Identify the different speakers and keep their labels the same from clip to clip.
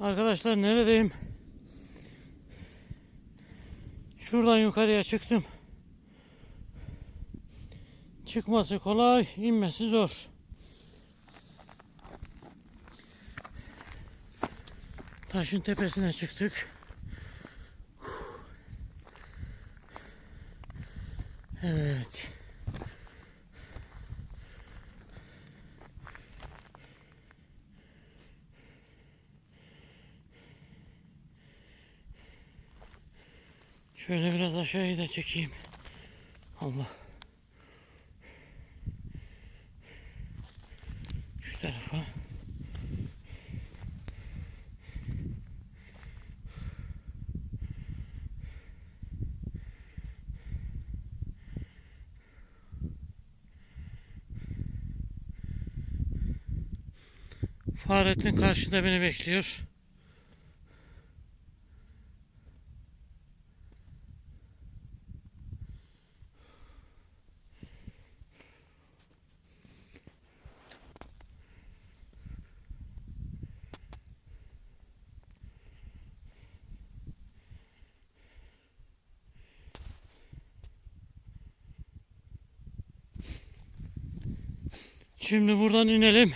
Speaker 1: Arkadaşlar neredeyim? Şuradan yukarıya çıktım. Çıkması kolay, inmesi zor. Taşın tepesine çıktık. Evet. Şöyle biraz aşağıya da çekeyim. Allah. Şu tarafa. Fahrettin karşıda beni bekliyor. Şimdi buradan inelim.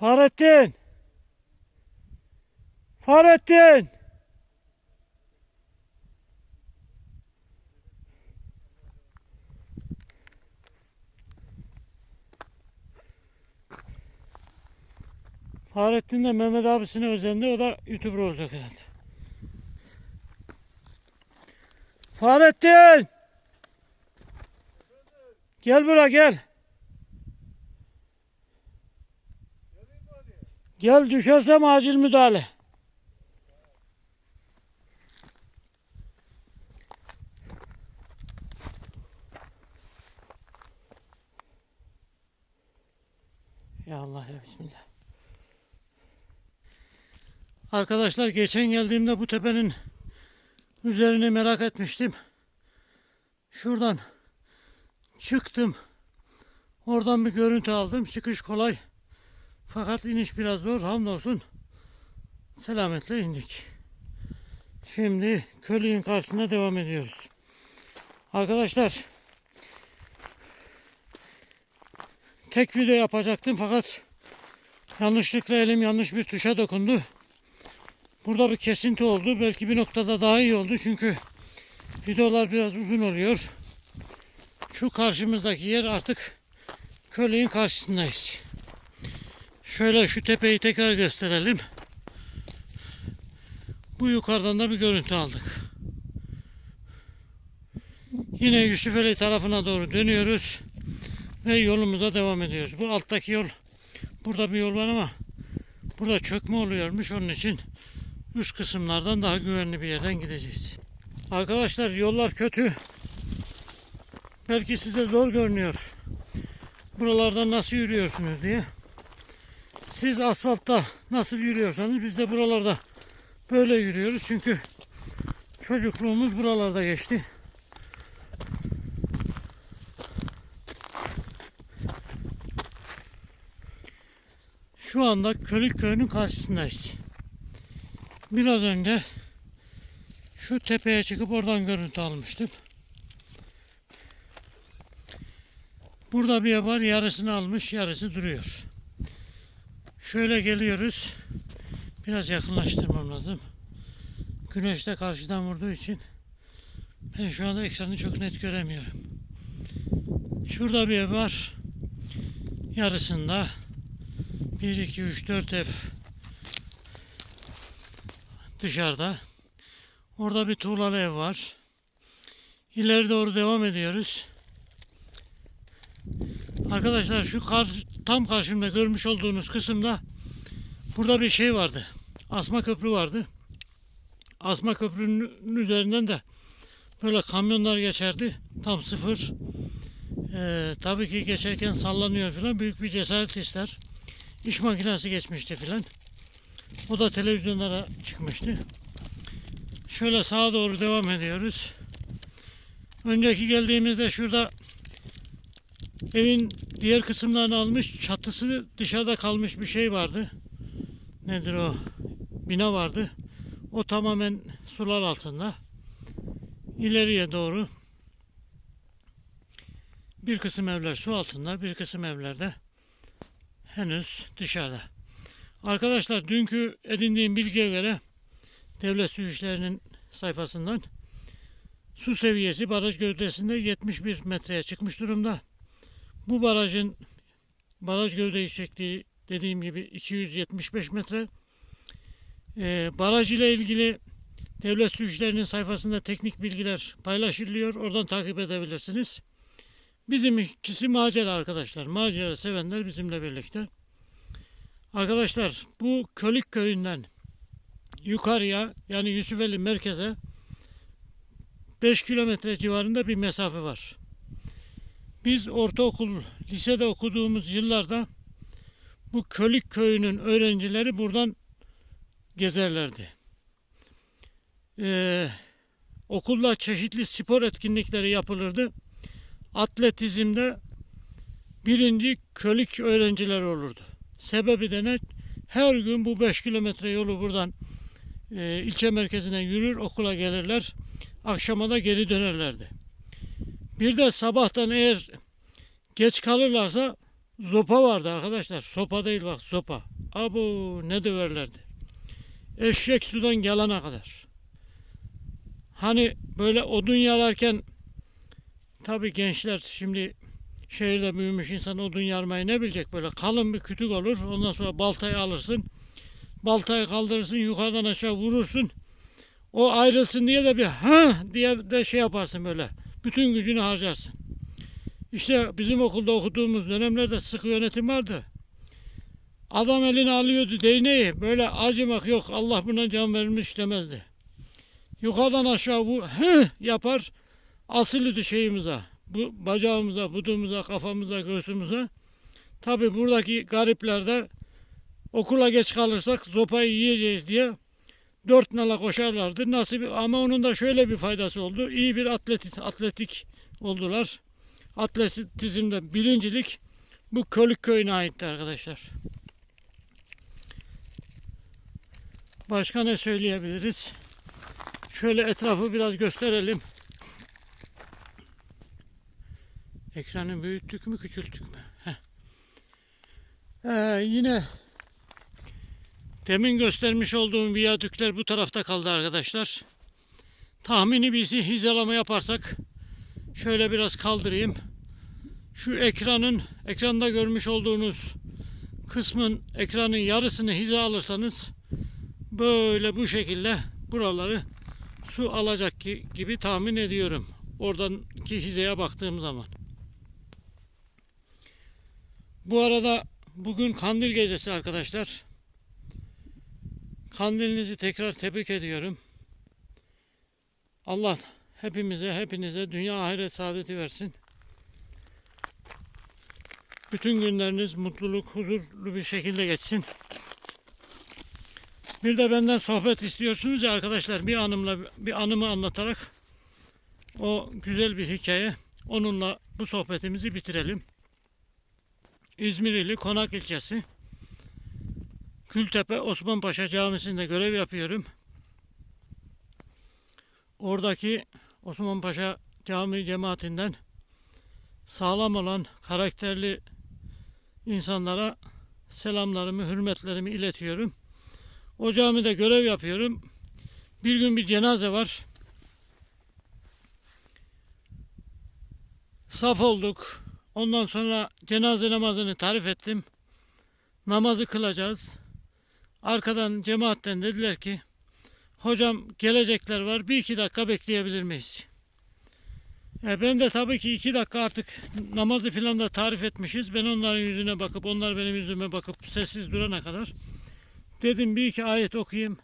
Speaker 1: Fahrettin! Fahrettin! Fahrettin de Mehmet abisine özendi. O da YouTuber olacak herhalde. Fahrettin! Gel buraya gel. Gel düşersem acil müdahale. Ya Allah ya Bismillah. Arkadaşlar geçen geldiğimde bu tepenin üzerini merak etmiştim. Şuradan çıktım. Oradan bir görüntü aldım. Çıkış kolay. Fakat iniş biraz zor. Hamdolsun selametle indik. Şimdi Kölü'nün karşısına devam ediyoruz. Arkadaşlar tek video yapacaktım fakat yanlışlıkla elim yanlış bir tuşa dokundu. Burada bir kesinti oldu. Belki bir noktada daha iyi oldu çünkü videolar biraz uzun oluyor. Şu karşımızdaki yer artık Kölü'nün karşısındayız. Şöyle şu tepeyi tekrar gösterelim. Bu yukarıdan da bir görüntü aldık. Yine Yusufeli tarafına doğru dönüyoruz. Ve yolumuza devam ediyoruz. Bu alttaki yol, burada bir yol var ama burada çökme oluyormuş. Onun için üst kısımlardan daha güvenli bir yerden gideceğiz. Arkadaşlar yollar kötü. Belki size zor görünüyor. Buralardan nasıl yürüyorsunuz diye. Siz asfaltta nasıl yürüyorsanız biz de buralarda böyle yürüyoruz. Çünkü çocukluğumuz buralarda geçti. Şu anda Kölük Köyü'nün karşısındayız. Biraz önce şu tepeye çıkıp oradan görüntü almıştım. Burada bir var yarısını almış yarısı duruyor. Şöyle geliyoruz. Biraz yakınlaştırmam lazım. Güneş de karşıdan vurduğu için ben şu anda ekranı çok net göremiyorum. Şurada bir ev var. Yarısında 1, 2, 3, 4 ev dışarıda. Orada bir tuğlalı ev var. İleri doğru devam ediyoruz. Arkadaşlar şu kar, tam karşımda görmüş olduğunuz kısımda burada bir şey vardı. Asma köprü vardı. Asma köprünün üzerinden de böyle kamyonlar geçerdi. Tam sıfır. Ee, tabii ki geçerken sallanıyor filan. Büyük bir cesaret ister. İş makinesi geçmişti filan. O da televizyonlara çıkmıştı. Şöyle sağa doğru devam ediyoruz. Önceki geldiğimizde şurada evin diğer kısımlarını almış. Çatısı dışarıda kalmış bir şey vardı. Nedir o? Bina vardı. O tamamen sular altında. İleriye doğru bir kısım evler su altında, bir kısım evlerde henüz dışarıda. Arkadaşlar dünkü edindiğim bilgiye göre devlet su işlerinin sayfasından su seviyesi baraj gövdesinde 71 metreye çıkmış durumda. Bu barajın baraj gövde yüksekliği dediğim gibi 275 metre. Ee, baraj ile ilgili devlet su işlerinin sayfasında teknik bilgiler paylaşılıyor. Oradan takip edebilirsiniz. Bizim ikisi macera arkadaşlar. Macera sevenler bizimle birlikte. Arkadaşlar bu Kölük köyünden yukarıya yani Yusufeli merkeze 5 kilometre civarında bir mesafe var. Biz ortaokul, lisede okuduğumuz yıllarda bu Kölük köyünün öğrencileri buradan gezerlerdi. Ee, okulda çeşitli spor etkinlikleri yapılırdı. Atletizmde birinci Kölük öğrenciler olurdu. Sebebi de ne? Her gün bu 5 kilometre yolu buradan e, ilçe merkezine yürür okula gelirler. Akşama da geri dönerlerdi. Bir de sabahtan eğer geç kalırlarsa zopa vardı arkadaşlar. Sopa değil bak sopa. Abu ne döverlerdi. Eşek sudan gelene kadar. Hani böyle odun yararken tabi gençler şimdi şehirde büyümüş insan odun yarmayı ne bilecek böyle kalın bir kütük olur. Ondan sonra baltayı alırsın. Baltayı kaldırırsın yukarıdan aşağı vurursun. O ayrılsın diye de bir ha diye de şey yaparsın böyle. Bütün gücünü harcarsın. İşte bizim okulda okuduğumuz dönemlerde sıkı yönetim vardı. Adam eline alıyordu değneği. Böyle acımak yok. Allah buna can vermiş demezdi. Yukarıdan aşağı bu hı yapar. Asılıydı şeyimize. Bu bacağımıza, budumuza, kafamıza, göğsümüze. Tabi buradaki garipler de okula geç kalırsak zopayı yiyeceğiz diye dört nala koşarlardı. Nasıl bir, ama onun da şöyle bir faydası oldu. İyi bir atletik, atletik oldular. Atletizmde birincilik bu Kölük köyüne aitti arkadaşlar. Başka ne söyleyebiliriz? Şöyle etrafı biraz gösterelim. Ekranı büyüttük mü küçülttük mü? Ee, yine demin göstermiş olduğum viyadükler bu tarafta kaldı arkadaşlar. Tahmini bizi hizalama yaparsak şöyle biraz kaldırayım. Şu ekranın ekranda görmüş olduğunuz kısmın ekranın yarısını hiza alırsanız böyle bu şekilde buraları su alacak gibi tahmin ediyorum. Oradan ki hizeye baktığım zaman. Bu arada bugün kandil gecesi arkadaşlar. Kandilinizi tekrar tebrik ediyorum. Allah hepimize, hepinize dünya ahiret saadeti versin. Bütün günleriniz mutluluk, huzurlu bir şekilde geçsin. Bir de benden sohbet istiyorsunuz ya arkadaşlar bir anımla bir anımı anlatarak o güzel bir hikaye onunla bu sohbetimizi bitirelim. İzmir ili Konak ilçesi Kültepe Osman Paşa Camisi'nde görev yapıyorum. Oradaki Osman Paşa Camii cemaatinden sağlam olan karakterli insanlara selamlarımı, hürmetlerimi iletiyorum. O camide görev yapıyorum. Bir gün bir cenaze var. Saf olduk. Ondan sonra cenaze namazını tarif ettim. Namazı kılacağız. Arkadan cemaatten dediler ki hocam gelecekler var bir iki dakika bekleyebilir miyiz? E ben de tabii ki iki dakika artık namazı filan da tarif etmişiz. Ben onların yüzüne bakıp onlar benim yüzüme bakıp sessiz durana kadar dedim bir iki ayet okuyayım.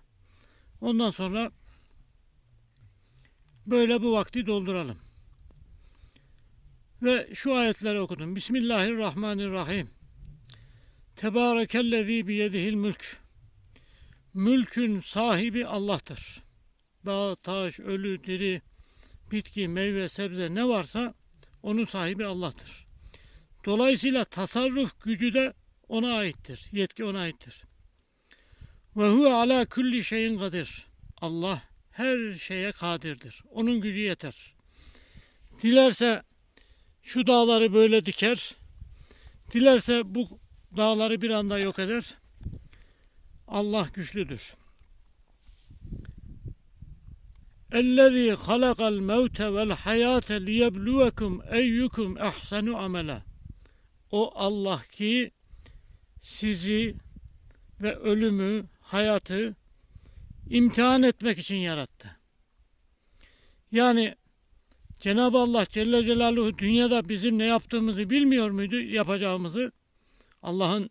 Speaker 1: Ondan sonra böyle bu vakti dolduralım. Ve şu ayetleri okudum. Bismillahirrahmanirrahim. Tebârekellezî biyedihil mülk. Mülkün sahibi Allah'tır. Dağ, taş, ölü, diri, bitki, meyve, sebze ne varsa onun sahibi Allah'tır. Dolayısıyla tasarruf gücü de ona aittir. Yetki ona aittir. Ve huve ala kulli şeyin kadir. Allah her şeye kadirdir. Onun gücü yeter. Dilerse şu dağları böyle diker. Dilerse bu dağları bir anda yok eder. Allah güçlüdür. اَلَّذ۪ي خَلَقَ الْمَوْتَ وَالْحَيَاةَ لِيَبْلُوَكُمْ اَيُّكُمْ اَحْسَنُ عَمَلًا O Allah ki sizi ve ölümü, hayatı imtihan etmek için yarattı. Yani Cenab-ı Allah Celle Celaluhu dünyada bizim ne yaptığımızı bilmiyor muydu, yapacağımızı? Allah'ın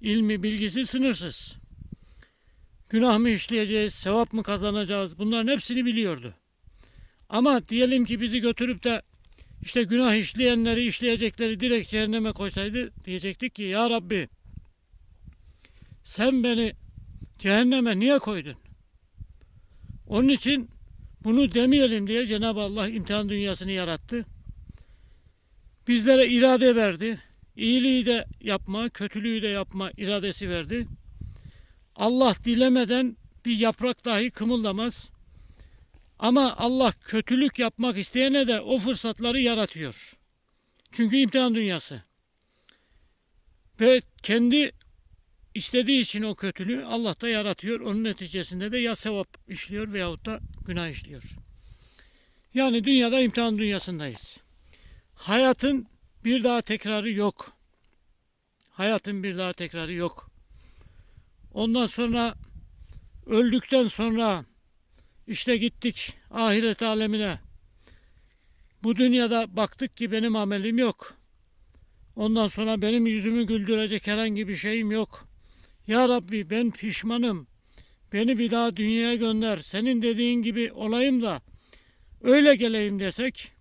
Speaker 1: ilmi, bilgisi sınırsız. Günah mı işleyeceğiz, sevap mı kazanacağız bunların hepsini biliyordu. Ama diyelim ki bizi götürüp de işte günah işleyenleri, işleyecekleri direkt cehenneme koysaydı diyecektik ki Ya Rabbi sen beni cehenneme niye koydun? Onun için bunu demeyelim diye Cenab-ı Allah imtihan dünyasını yarattı. Bizlere irade verdi. İyiliği de yapma, kötülüğü de yapma iradesi verdi. Allah dilemeden bir yaprak dahi kımıldamaz. Ama Allah kötülük yapmak isteyene de o fırsatları yaratıyor. Çünkü imtihan dünyası. Ve kendi istediği için o kötülüğü Allah da yaratıyor. Onun neticesinde de ya sevap işliyor veyahut da günah işliyor. Yani dünyada imtihan dünyasındayız. Hayatın bir daha tekrarı yok. Hayatın bir daha tekrarı yok. Ondan sonra öldükten sonra işte gittik ahiret alemine. Bu dünyada baktık ki benim amelim yok. Ondan sonra benim yüzümü güldürecek herhangi bir şeyim yok. Ya Rabbi ben pişmanım. Beni bir daha dünyaya gönder. Senin dediğin gibi olayım da öyle geleyim desek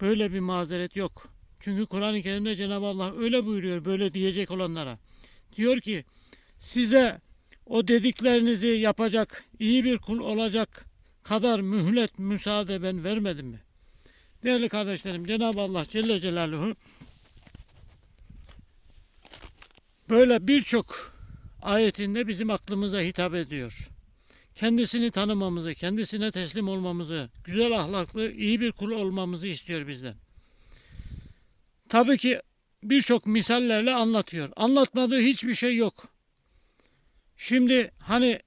Speaker 1: böyle bir mazeret yok. Çünkü Kur'an-ı Kerim'de Cenab-ı Allah öyle buyuruyor böyle diyecek olanlara. Diyor ki size o dediklerinizi yapacak, iyi bir kul olacak kadar mühlet, müsaade ben vermedim mi? Değerli kardeşlerim Cenab-ı Allah Celle Celaluhu böyle birçok ayetinde bizim aklımıza hitap ediyor. Kendisini tanımamızı, kendisine teslim olmamızı, güzel ahlaklı, iyi bir kul olmamızı istiyor bizden. Tabii ki birçok misallerle anlatıyor. Anlatmadığı hiçbir şey yok. Şimdi hani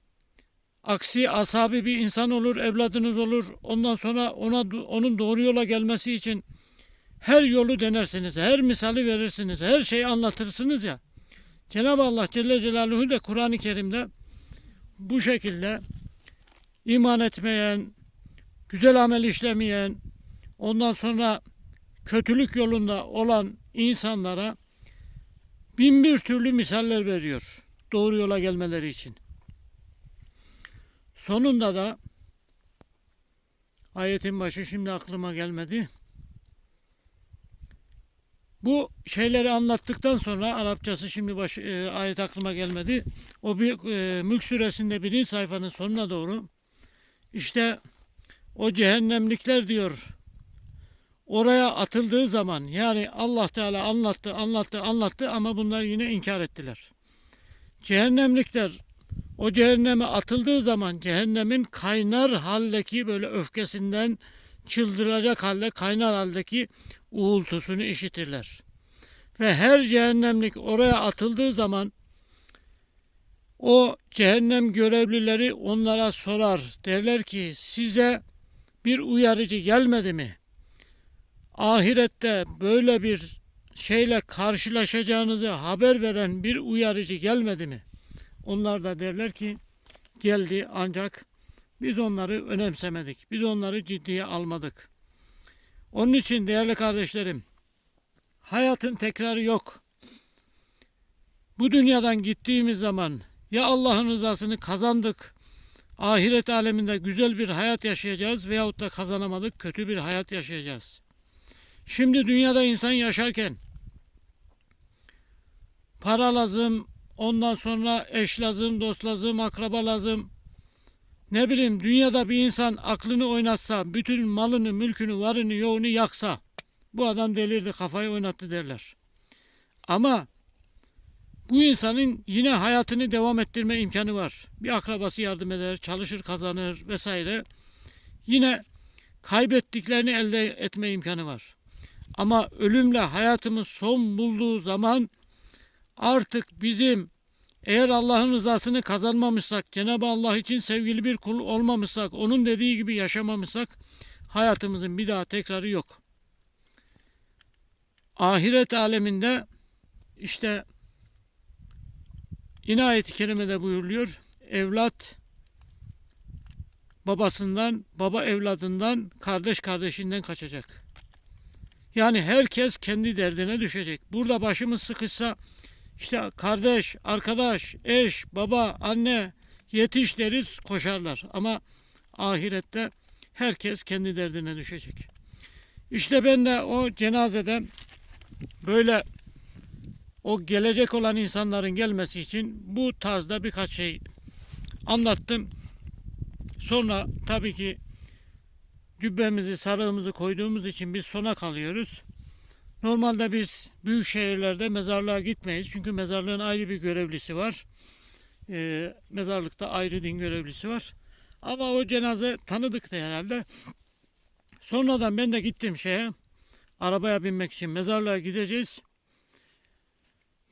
Speaker 1: aksi asabi bir insan olur, evladınız olur. Ondan sonra ona onun doğru yola gelmesi için her yolu denersiniz, her misali verirsiniz, her şeyi anlatırsınız ya. Cenab-ı Allah Celle Celaluhu da Kur'an-ı Kerim'de bu şekilde iman etmeyen, güzel amel işlemeyen, ondan sonra kötülük yolunda olan insanlara bin bir türlü misaller veriyor. Doğru yola gelmeleri için. Sonunda da ayetin başı şimdi aklıma gelmedi. Bu şeyleri anlattıktan sonra Arapçası şimdi baş, e, ayet aklıma gelmedi. O bir e, Mülk suresinde birinci sayfanın sonuna doğru işte o cehennemlikler diyor oraya atıldığı zaman yani Allah Teala anlattı anlattı anlattı ama bunlar yine inkar ettiler. Cehennemlikler o cehenneme atıldığı zaman cehennemin kaynar haldeki böyle öfkesinden çıldıracak halde kaynar haldeki uğultusunu işitirler. Ve her cehennemlik oraya atıldığı zaman o cehennem görevlileri onlara sorar. Derler ki size bir uyarıcı gelmedi mi? Ahirette böyle bir şeyle karşılaşacağınızı haber veren bir uyarıcı gelmedi mi? Onlar da derler ki geldi ancak biz onları önemsemedik. Biz onları ciddiye almadık. Onun için değerli kardeşlerim, hayatın tekrarı yok. Bu dünyadan gittiğimiz zaman ya Allah'ın rızasını kazandık, ahiret aleminde güzel bir hayat yaşayacağız veyahut da kazanamadık, kötü bir hayat yaşayacağız. Şimdi dünyada insan yaşarken para lazım, ondan sonra eş lazım, dost lazım, akraba lazım, ne bileyim dünyada bir insan aklını oynatsa, bütün malını, mülkünü, varını, yoğunu yaksa bu adam delirdi, kafayı oynattı derler. Ama bu insanın yine hayatını devam ettirme imkanı var. Bir akrabası yardım eder, çalışır, kazanır vesaire. Yine kaybettiklerini elde etme imkanı var. Ama ölümle hayatımız son bulduğu zaman artık bizim eğer Allah'ın rızasını kazanmamışsak, Cenab-ı Allah için sevgili bir kul olmamışsak, onun dediği gibi yaşamamışsak hayatımızın bir daha tekrarı yok. Ahiret aleminde işte yine ayet-i kerimede buyuruluyor. Evlat babasından, baba evladından, kardeş kardeşinden kaçacak. Yani herkes kendi derdine düşecek. Burada başımız sıkışsa işte kardeş, arkadaş, eş, baba, anne yetiş deriz koşarlar. Ama ahirette herkes kendi derdine düşecek. İşte ben de o cenazede böyle o gelecek olan insanların gelmesi için bu tarzda birkaç şey anlattım. Sonra tabii ki cübbemizi, sarığımızı koyduğumuz için biz sona kalıyoruz. Normalde biz büyük şehirlerde mezarlığa gitmeyiz. Çünkü mezarlığın ayrı bir görevlisi var. Ee, mezarlıkta ayrı din görevlisi var. Ama o cenaze tanıdıktı herhalde. Sonradan ben de gittim şeye. Arabaya binmek için mezarlığa gideceğiz.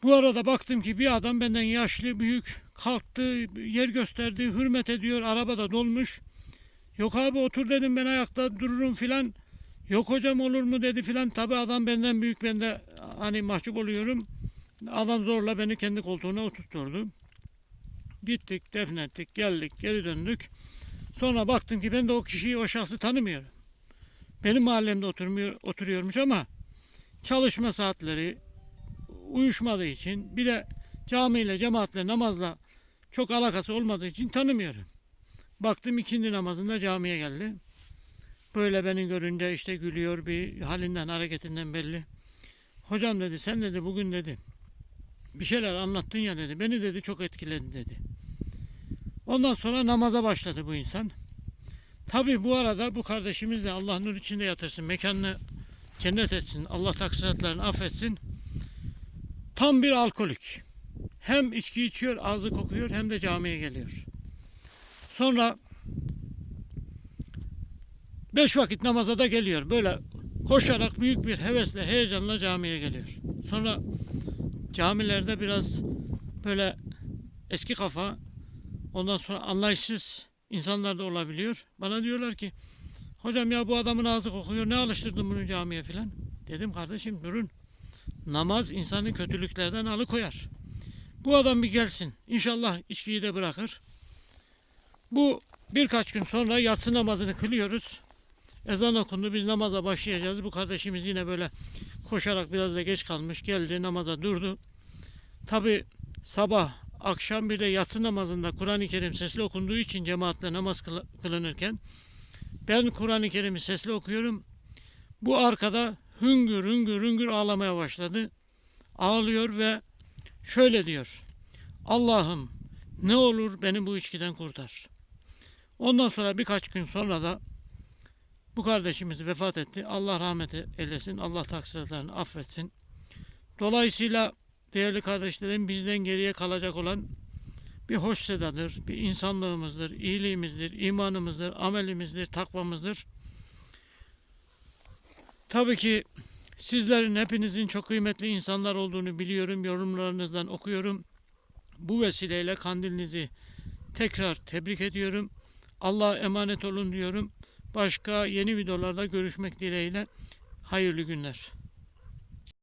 Speaker 1: Bu arada baktım ki bir adam benden yaşlı, büyük kalktı, yer gösterdi, hürmet ediyor. Arabada dolmuş. Yok abi otur dedim ben ayakta dururum filan. Yok hocam olur mu dedi filan. Tabi adam benden büyük ben de hani mahcup oluyorum. Adam zorla beni kendi koltuğuna oturtturdu. Gittik, defnettik, geldik, geri döndük. Sonra baktım ki ben de o kişiyi, o şahsı tanımıyorum. Benim mahallemde oturmuyor, oturuyormuş ama çalışma saatleri uyuşmadığı için bir de camiyle, cemaatle, namazla çok alakası olmadığı için tanımıyorum. Baktım ikindi namazında camiye geldi. Böyle beni görünce işte gülüyor bir halinden hareketinden belli. Hocam dedi sen dedi bugün dedi bir şeyler anlattın ya dedi. Beni dedi çok etkiledi dedi. Ondan sonra namaza başladı bu insan. Tabi bu arada bu kardeşimiz de Allah nur içinde yatırsın. Mekanını cennet etsin. Allah taksiratlarını affetsin. Tam bir alkolik. Hem içki içiyor, ağzı kokuyor hem de camiye geliyor. Sonra beş vakit namaza da geliyor. Böyle koşarak büyük bir hevesle, heyecanla camiye geliyor. Sonra camilerde biraz böyle eski kafa, ondan sonra anlayışsız insanlar da olabiliyor. Bana diyorlar ki, hocam ya bu adamın ağzı kokuyor, ne alıştırdın bunu camiye filan. Dedim kardeşim durun. Namaz insanı kötülüklerden alıkoyar. Bu adam bir gelsin. İnşallah içkiyi de bırakır. Bu birkaç gün sonra yatsı namazını kılıyoruz. Ezan okundu. Biz namaza başlayacağız. Bu kardeşimiz yine böyle koşarak biraz da geç kalmış. Geldi namaza durdu. Tabi sabah, akşam bir de yatsı namazında Kur'an-ı Kerim sesli okunduğu için cemaatle namaz kıl- kılınırken ben Kur'an-ı Kerim'i sesli okuyorum. Bu arkada hüngür hüngür hüngür ağlamaya başladı. Ağlıyor ve şöyle diyor. Allah'ım ne olur beni bu içkiden kurtar. Ondan sonra birkaç gün sonra da bu kardeşimiz vefat etti. Allah rahmet eylesin. Allah taksiratlarını affetsin. Dolayısıyla değerli kardeşlerim bizden geriye kalacak olan bir hoş sedadır, bir insanlığımızdır, iyiliğimizdir, imanımızdır, amelimizdir, takvamızdır. Tabii ki sizlerin hepinizin çok kıymetli insanlar olduğunu biliyorum. Yorumlarınızdan okuyorum. Bu vesileyle kandilinizi tekrar tebrik ediyorum. Allah'a emanet olun diyorum. Başka yeni videolarda görüşmek dileğiyle. Hayırlı günler.